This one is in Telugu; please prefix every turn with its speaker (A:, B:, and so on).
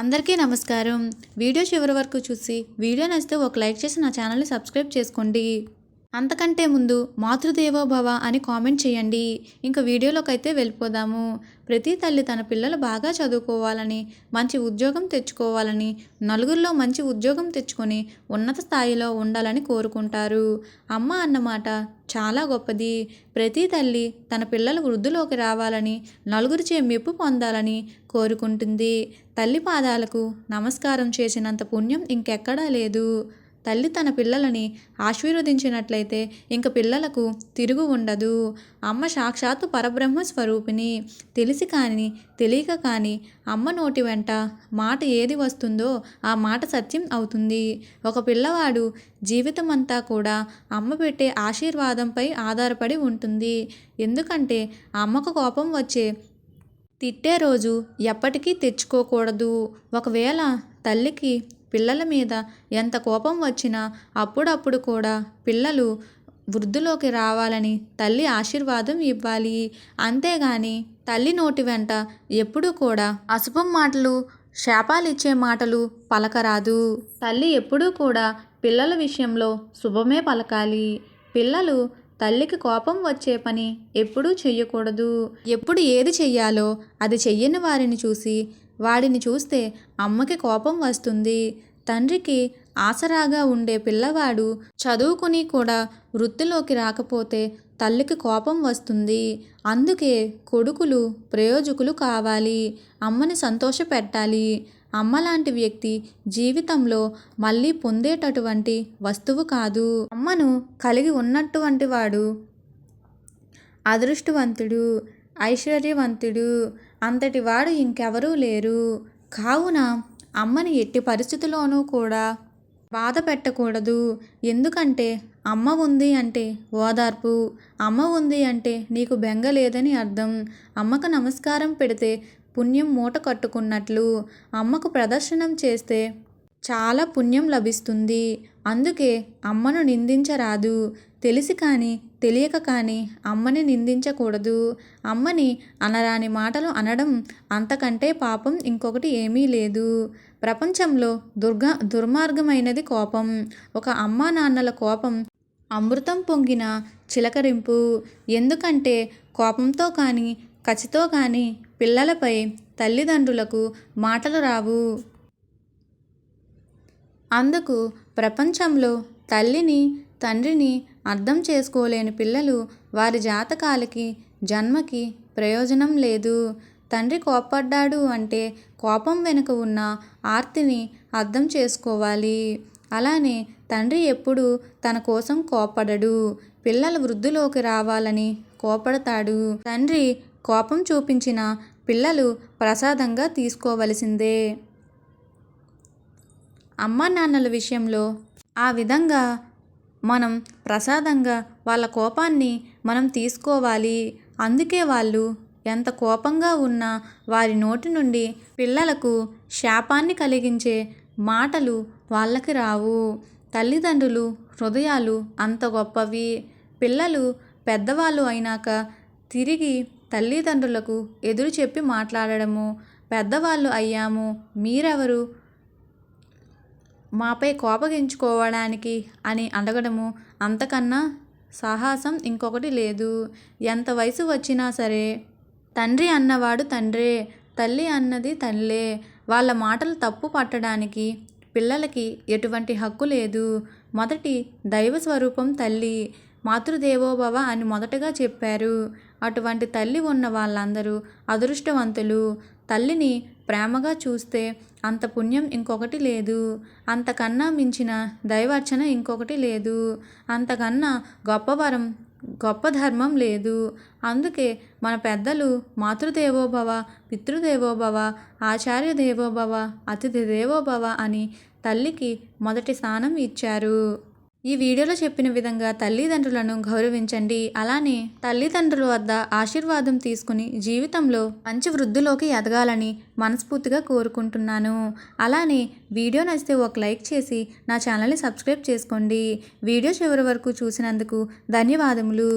A: అందరికీ నమస్కారం. వీడియో చివరి వరకు చూసి వీడియో నచ్చితే ఒక లైక్ చేసి నా ఛానల్ని సబ్స్క్రైబ్ చేసుకోండి. అంతకంటే ముందు మాతృదేవో భవ అని కామెంట్ చేయండి. ఇంకా వీడియోలోకి అయితే వెళ్ళిపోదాము. ప్రతి తల్లి తన పిల్లలు బాగా చదువుకోవాలని మంచి ఉద్యోగం తెచ్చుకోవాలని నలుగురిలో మంచి ఉద్యోగం తెచ్చుకొని ఉన్నత స్థాయిలో ఉండాలని కోరుకుంటారు. అమ్మ అన్నమాట చాలా గొప్పది. ప్రతి తల్లి తన పిల్లలు వృద్ధిలోకి రావాలని నలుగురిచే మెప్పు పొందాలని కోరుకుంటుంది. తల్లి పాదాలకు నమస్కారం చేసినంత పుణ్యం ఇంకెక్కడా లేదు. తల్లి తన పిల్లలని ఆశీర్వదించినట్లయితే ఇంక పిల్లలకు తిరుగు ఉండదు. అమ్మ సాక్షాత్తు పరబ్రహ్మ స్వరూపిణి. తెలిసి కానీ తెలియక కానీ అమ్మ నోటి వెంట మాట ఏది వస్తుందో ఆ మాట సత్యం అవుతుంది. ఒక పిల్లవాడు జీవితం అంతా కూడా అమ్మ పెట్టే ఆశీర్వాదంపై ఆధారపడి ఉంటుంది. ఎందుకంటే అమ్మకు కోపం వచ్చే తిట్టే రోజు ఎప్పటికీ తెచ్చుకోకూడదు. ఒకవేళ తల్లికి పిల్లల మీద ఎంత కోపం వచ్చినా అప్పుడప్పుడు కూడా పిల్లలు వృద్ధిలోకి రావాలని తల్లి ఆశీర్వాదం ఇవ్వాలి. అంతేగాని తల్లి నోటి వెంట ఎప్పుడూ కూడా అశుభం మాటలు శాపాలిచ్చే మాటలు పలకరాదు. తల్లి ఎప్పుడూ కూడా పిల్లల విషయంలో శుభమే పలకాలి. పిల్లలు తల్లికి కోపం వచ్చే పని ఎప్పుడూ చెయ్యకూడదు. ఎప్పుడు ఏది చెయ్యాలో అది చెయ్యని వారిని చూసి వాడిని చూస్తే అమ్మకి కోపం వస్తుంది. తండ్రికి ఆసరాగా ఉండే పిల్లవాడు చదువుకుని కూడా వృత్తిలోకి రాకపోతే తల్లికి కోపం వస్తుంది. అందుకే కొడుకులు ప్రయోజకులు కావాలి. అమ్మని సంతోషపెట్టాలి. అమ్మ లాంటి వ్యక్తి జీవితంలో మళ్ళీ పొందేటటువంటి వస్తువు కాదు. అమ్మను కలిగి ఉన్నటువంటి వాడు అదృష్టవంతుడు ఐశ్వర్యవంతుడు. అంతటి వాడు ఇంకెవరూ లేరు. కావున అమ్మని ఎట్టి పరిస్థితుల్లోనూ కూడా బాధ పెట్టకూడదు. ఎందుకంటే అమ్మ ఉంది అంటే ఓదార్పు అమ్మ ఉంది అంటే నీకు బెంగ లేదని అర్థం. అమ్మకు నమస్కారం పెడితే పుణ్యం మూట కట్టుకున్నట్లు అమ్మకు ప్రదర్శనం చేస్తే చాలా పుణ్యం లభిస్తుంది. అందుకే అమ్మను నిందించరాదు. తెలిసి కానీ తెలియక కానీ అమ్మని నిందించకూడదు. అమ్మని అనరాని మాటలు అనడం అంతకంటే పాపం ఇంకొకటి ఏమీ లేదు. ప్రపంచంలో దుర్గా దుర్మార్గమైనది కోపం. ఒక అమ్మా నాన్నల కోపం అమృతం పొంగిన చిలకరింపు. ఎందుకంటే కోపంతో కానీ కచితో కానీ పిల్లలపై తల్లిదండ్రులకు మాటలు రావు. అందుకు ప్రపంచంలో తల్లిని తండ్రిని అర్థం చేసుకోలేని పిల్లలు వారి జాతకాలకి జన్మకి ప్రయోజనం లేదు. తండ్రి కోప్పడ్డాడు అంటే కోపం వెనుక ఉన్న ఆర్తిని అర్థం చేసుకోవాలి. అలానే తండ్రి ఎప్పుడు తన కోసం కోపడడు పిల్లలు వృద్ధిలోకి రావాలని కోపడతాడు. తండ్రి కోపం చూపించిన పిల్లలు ప్రసాదంగా తీసుకోవలసిందే. అమ్మా నాన్నల విషయంలో ఆ విధంగా మనం ప్రసాదంగా వాళ్ళ కోపాన్ని మనం తీసుకోవాలి. అందుకే వాళ్ళు ఎంత కోపంగా ఉన్నా వారి నోటి నుండి పిల్లలకు శాపాన్ని కలిగించే మాటలు వాళ్ళకి రావు. తల్లిదండ్రులు హృదయాలు అంత గొప్పవి. పిల్లలు పెద్దవాళ్ళు అయినాక తిరిగి తల్లిదండ్రులకు ఎదురు చెప్పి మాట్లాడడము. పెద్దవాళ్ళు అయ్యాము. మీరెవరు? మాపై కోపగించుకోవడానికి అని అడగడము అంతకన్నా సాహసం ఇంకొకటి లేదు. ఎంత వయసు వచ్చినా సరే తండ్రి అన్నవాడు తండ్రే తల్లి అన్నది తల్లే. వాళ్ళ మాటలు తప్పు పట్టడానికి పిల్లలకి ఎటువంటి హక్కు లేదు. మొదటి దైవ స్వరూపం తల్లి మాతృదేవోభవ అని మొదటగా చెప్పారు. అటువంటి తల్లి ఉన్న వాళ్ళందరూ అదృష్టవంతులు. తల్లిని ప్రేమగా చూస్తే అంత పుణ్యం ఇంకొకటి లేదు. అంతకన్నా మించిన దైవార్చన ఇంకొకటి లేదు. అంతకన్నా గొప్ప వరం గొప్ప ధర్మం లేదు. అందుకే మన పెద్దలు మాతృదేవోభవ పితృదేవోభవ ఆచార్య దేవోభవ అతిథి దేవోభవ అని తల్లికి మొదటి స్థానం ఇచ్చారు. ఈ వీడియోలో చెప్పిన విధంగా తల్లిదండ్రులను గౌరవించండి. అలానే తల్లిదండ్రుల వద్ద ఆశీర్వాదం తీసుకుని జీవితంలో మంచి వృద్ధిలోకి ఎదగాలని మనస్ఫూర్తిగా కోరుకుంటున్నాను. అలానే వీడియో నచ్చితే ఒక లైక్ చేసి నా ఛానల్ని సబ్స్క్రైబ్ చేసుకోండి. వీడియో చివరి వరకు చూసినందుకు ధన్యవాదములు.